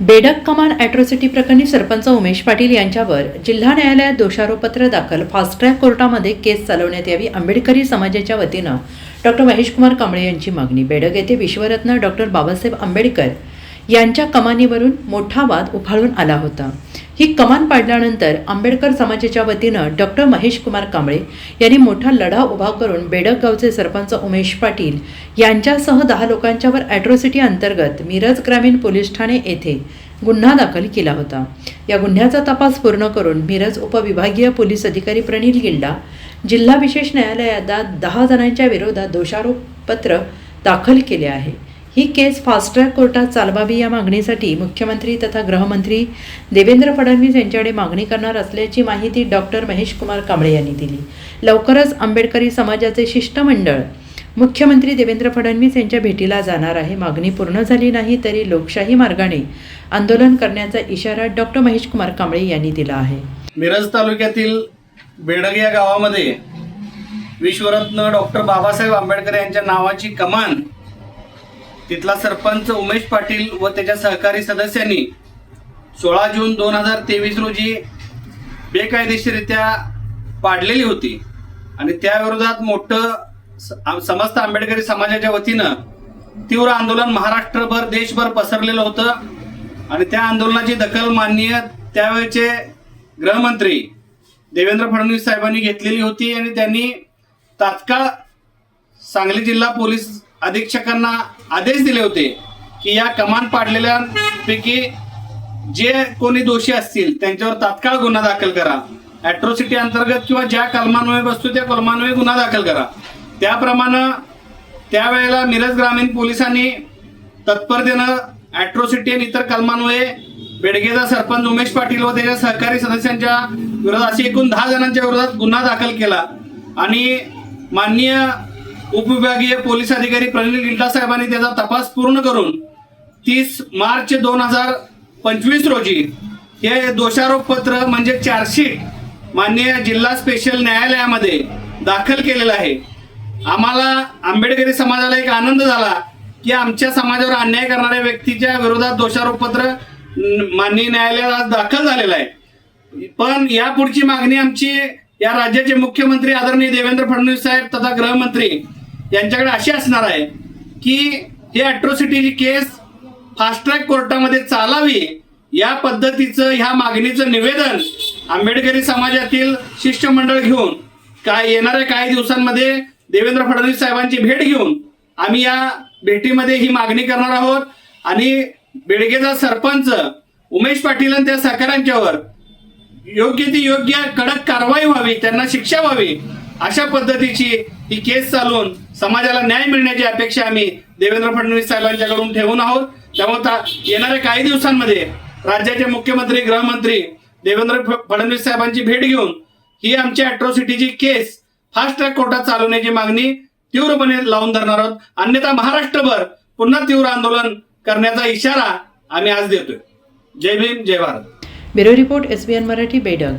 बेडक कमान अॅट्रॉसिटी प्रकरणी सरपंच उमेश पाटील यांच्यावर जिल्हा न्यायालयात दोषारोपपत्र दाखल फास्ट ट्रॅक कोर्टामध्ये केस चालवण्यात यावी आंबेडकरी समाजाच्या वतीनं डॉक्टर महेशकुमार कांबळे यांची मागणी. बेडक येथे विश्वरत्न डॉक्टर बाबासाहेब आंबेडकर यांच्या कमानीवरून मोठा वाद उफाळून आला होता. ही कमान पाडल्यानंतर आंबेडकर समाजाच्या वतीनं डॉक्टर महेश कुमार कांबळे यांनी मोठा लढा उभा करून बेडक गावचे सरपंच उमेश पाटील यांच्यासह दहा लोकांच्यावर ॲट्रोसिटी अंतर्गत मिरज ग्रामीण पोलीस ठाणे येथे गुन्हा दाखल केला होता. या गुन्ह्याचा तपास पूर्ण करून मिरज उपविभागीय पोलीस अधिकारी प्रणील गिल्डा जिल्हा विशेष न्यायालयात दहा जणांच्या विरोधात दोषारोपपत्र दाखल केले आहे. ही केस फास्ट ट्रॅक कोर्टात चालवावी या मागणीसाठी मुख्यमंत्री तथा गृहमंत्री देवेंद्र फडणवीस यांच्याकडे मागणी करणार असल्याची माहिती डॉक्टर महेश कुमार कांबळे यांनी दिली. लवकरच आंबेडकरी समाजाचे शिष्टमंडळ मुख्यमंत्री देवेंद्र फडणवीस यांच्या भेटीला जाणार आहे. मागणी पूर्ण झाली नाही तरी लोकशाही मार्गाने आंदोलन करण्याचा इशारा डॉक्टर महेश कुमार कांबळे यांनी दिला आहे. मिरज तालुक्यातील बेडग या गावामध्ये विश्वरत्न डॉक्टर बाबासाहेब आंबेडकर यांच्या नावाची कमान तिथला सरपंच उमेश पाटील व त्याच्या सहकारी सदस्यांनी सोळा जून दोन हजार तेवीस रोजी बेकायदेशीरित्या पाडलेली होती. आणि त्याविरोधात मोठं स- समस्त आंबेडकरी समाजाच्या वतीनं तीव्र आंदोलन महाराष्ट्रभर देशभर पसरलेलं होतं. आणि त्या आंदोलनाची दखल माननीय त्यावेळेचे गृहमंत्री देवेंद्र फडणवीस साहेबांनी घेतलेली होती आणि त्यांनी तात्काळ सांगली जिल्हा पोलीस अधीक्षकांना आदेश दिले होते की या कमान पाडलेल्यांपैकी जे कोणी दोषी असतील त्यांच्यावर तात्काळ गुन्हा दाखल करा. ॲट्रोसिटी अंतर्गत किंवा ज्या कलमान्वये बसतो त्या कलमान्वये गुन्हा दाखल करा. त्याप्रमाणे त्यावेळेला मिरज ग्रामीण पोलिसांनी तत्परतेनं ॲट्रोसिटी आणि इतर कलमान्वये बेडगेचा सरपंच उमेश पाटील व त्याच्या सहकारी सदस्यांच्या विरोधात असे एकूण दहा जणांच्या विरोधात गुन्हा दाखल केला. आणि माननीय उपविभागीय पोलीस अधिकारी प्रनिल गिल्डा साहेबांनी त्याचा तपास पूर्ण करून तीस मार्च दोन हजार पंचवीस रोजी हे दोषारोपपत्र म्हणजे चार्जशीट माननीय जिल्हा स्पेशल न्यायालयामध्ये दाखल केलेलं आहे. आम्हाला आंबेडकरी समाजाला एक आनंद झाला की आमच्या समाजावर अन्याय करणाऱ्या व्यक्तीच्या विरोधात दोषारोपपत्र माननीय न्यायालयात आज दाखल झालेलं आहे. पण यापुढची मागणी आमची या राज्याचे मुख्यमंत्री आदरणीय देवेंद्र फडणवीस साहेब तथा गृहमंत्री यांच्याकडे अशी असणार आहे की हे अॅट्रॉसिटीची केस फास्ट ट्रॅक कोर्टामध्ये चालावी या पद्धतीचं ह्या मागणीचं निवेदन आंबेडकरी समाजातील शिष्टमंडळ घेऊन काय येणाऱ्या काही दिवसांमध्ये देवेंद्र फडणवीस साहेबांची भेट घेऊन आम्ही या भेटीमध्ये ही मागणी करणार आहोत. आणि बेडगेचा सरपंच उमेश पाटील आणि त्या सहकाऱ्यांच्यावर योग्य ती योग्य कडक कारवाई व्हावी त्यांना शिक्षा व्हावी अशा पद्धतीची ही केस चालवून समाजाला न्याय मिळण्याची अपेक्षा आम्ही देवेंद्र फडणवीस साहेबांच्याकडून ठेवून आहोत. त्यामुळे येणाऱ्या काही दिवसांमध्ये राज्याचे मुख्यमंत्री गृहमंत्री देवेंद्र फडणवीस साहेबांची भेट घेऊन ही आमची अॅट्रॉसिटीची केस फास्ट ट्रॅक कोर्टात चालवण्याची मागणी तीव्रपणे लावून धरणार आहोत. अन्यथा महाराष्ट्रभर पुन्हा तीव्र आंदोलन करण्याचा इशारा आम्ही आज देतोय. जय भीम जय Bharat. Bureau report S B N Marathi Bedag.